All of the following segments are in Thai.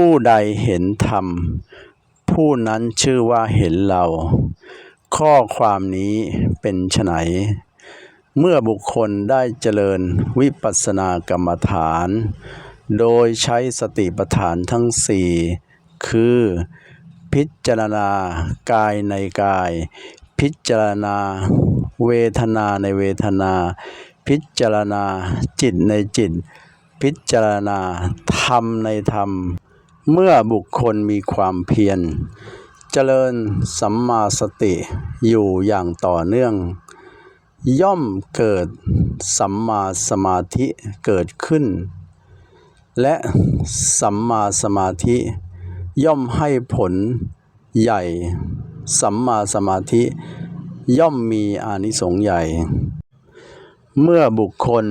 ผู้ใดเห็นธรรม ผู้นั้นชื่อว่าเห็นเรา ข้อความนี้เป็นไฉนเมื่อบุคคลได้เจริญวิปัสสนากรรมฐาน โดยใช้สติปัฏฐานทั้งสี่คือพิจารณากายในกาย พิจารณาเวทนาในเวทนา พิจารณาจิตในจิต พิจารณาธรรมในธรรม เมื่อบุคคลมีความเพียร เจริญสัมมาสติอยู่อย่างต่อเนื่อง ย่อมเกิดสัมมาสมาธิเกิดขึ้น และสัมมาสมาธิย่อมให้ผลใหญ่ สัมมาสมาธิย่อมมีอานิสงส์ใหญ่ เมื่อบุคคล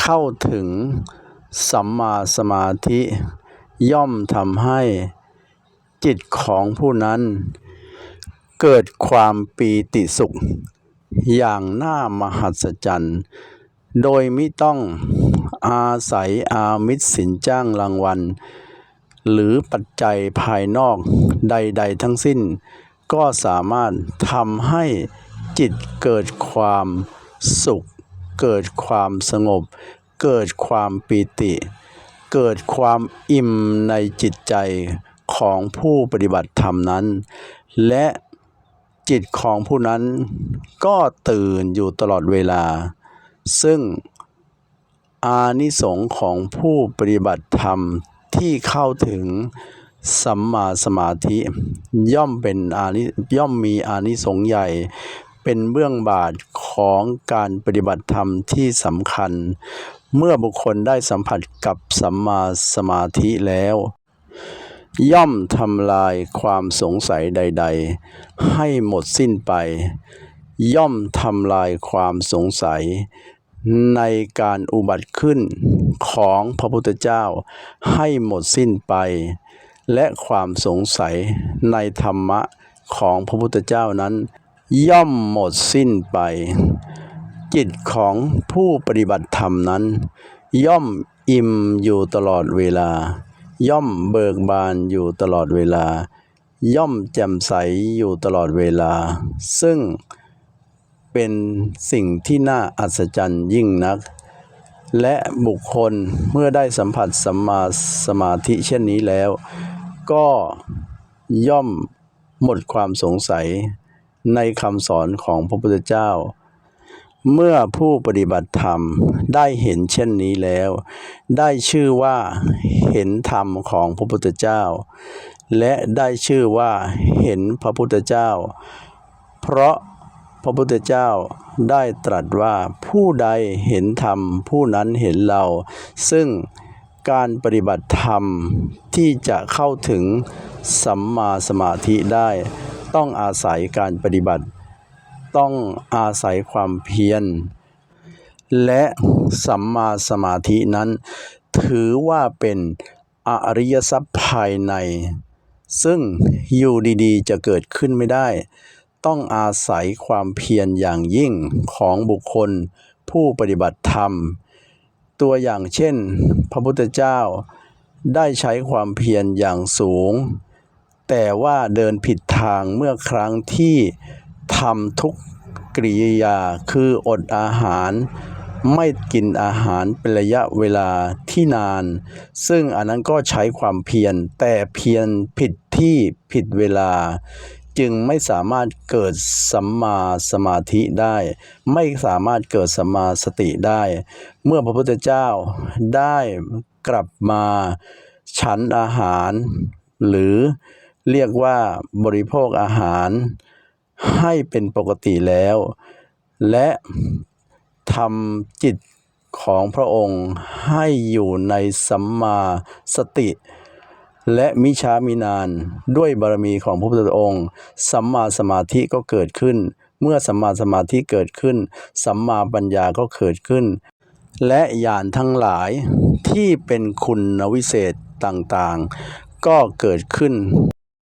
เข้าถึงสัมมาสมาธิ ย่อมทำให้จิตของผู้นั้น เกิดความปีติสุข อย่างน่ามหัศจรรย์ โดยไม่ต้องอาศัยอามิตรสินจ้างรางวัล หรือปัจจัยภายนอกใด ๆ ทั้งสิ้น ก็สามารถทำให้จิตเกิดความสุข เกิดความสงบ เกิดความปีติ เกิดความอิ่มในจิตใจของผู้ปฏิบัติธรรมนั้น และจิตของผู้นั้นก็ตื่นอยู่ตลอดเวลา ซึ่งอานิสงส์ของผู้ปฏิบัติธรรมที่เข้าถึงสัมมาสมาธิย่อมเป็นอานิย่อมมีอานิสงส์ใหญ่ เป็นเบื้องบาทของการปฏิบัติธรรมที่สำคัญ เมื่อบุคคลได้สัมผัสกับสัมมาสมาธิแล้ว ย่อมทำลายความสงสัยใด ๆ ให้หมดสิ้นไป ย่อมทำลายความสงสัย ในการอุบัติขึ้นของพระพุทธเจ้าให้หมดสิ้นไป และความสงสัยในธรรมะของพระพุทธเจ้านั้น ย่อมหมดสิ้นไป จิตของผู้ปฏิบัติธรรมนั้น ย่อมอิ่มอยู่ตลอดเวลา ย่อมเบิกบานอยู่ตลอดเวลา ย่อมแจ่มใสอยู่ตลอดเวลา ซึ่งเป็นสิ่งที่น่าอัศจรรย์ยิ่งนัก และบุคคลเมื่อได้สัมผัสสัมมาสมาธิเช่นนี้แล้ว ก็ย่อมหมดความสงสัยในคำสอนของพระพุทธเจ้า เมื่อผู้ปฏิบัติธรรมได้เห็นเช่นนี้แล้ว ได้ชื่อว่าเห็นธรรมของพระพุทธเจ้า และได้ชื่อว่าเห็นพระพุทธเจ้า เพราะพระพุทธเจ้าได้ตรัสว่าผู้ใดเห็นธรรมผู้นั้นเห็นเรา ซึ่งการปฏิบัติธรรมที่จะเข้าถึงสัมมาสมาธิได้ ต้องอาศัยการปฏิบัติ ต้องอาศัยความเพียร และสัมมาสมาธินั้น ถือว่าเป็นอริยทรัพย์ภายใน ซึ่งอยู่ดีๆ จะเกิดขึ้นไม่ได้ ต้องอาศัยความเพียรอย่างยิ่งของบุคคลผู้ปฏิบัติธรรม ตัวอย่างเช่น พระพุทธเจ้าได้ใช้ความเพียรอย่างสูง แต่ว่าเดินผิดทางเมื่อครั้งที่ ทำทุกกริยาคืออดอาหาร ไม่กินอาหารเป็นระยะเวลาที่นาน ซึ่งอันนั้นก็ใช้ความเพียรแต่เพียรผิดที่ผิดเวลา จึงไม่สามารถเกิดสัมมาสมาธิได้ ไม่สามารถเกิดสัมมาสติได้ เมื่อพระพุทธเจ้าได้กลับมาฉันอาหาร หรือเรียกว่าบริโภคอาหาร ให้เป็นปกติแล้ว และทำจิตของพระองค์ให้อยู่ในสัมมาสติ และมิช้ามินานด้วยบารมีของพระพุทธองค์ สัมมาสมาธิก็เกิดขึ้น เมื่อสัมมาสมาธิเกิดขึ้น สัมมาปัญญาก็เกิดขึ้น และญาณทั้งหลายที่เป็นคุณวิเศษต่างๆ ก็เกิดขึ้น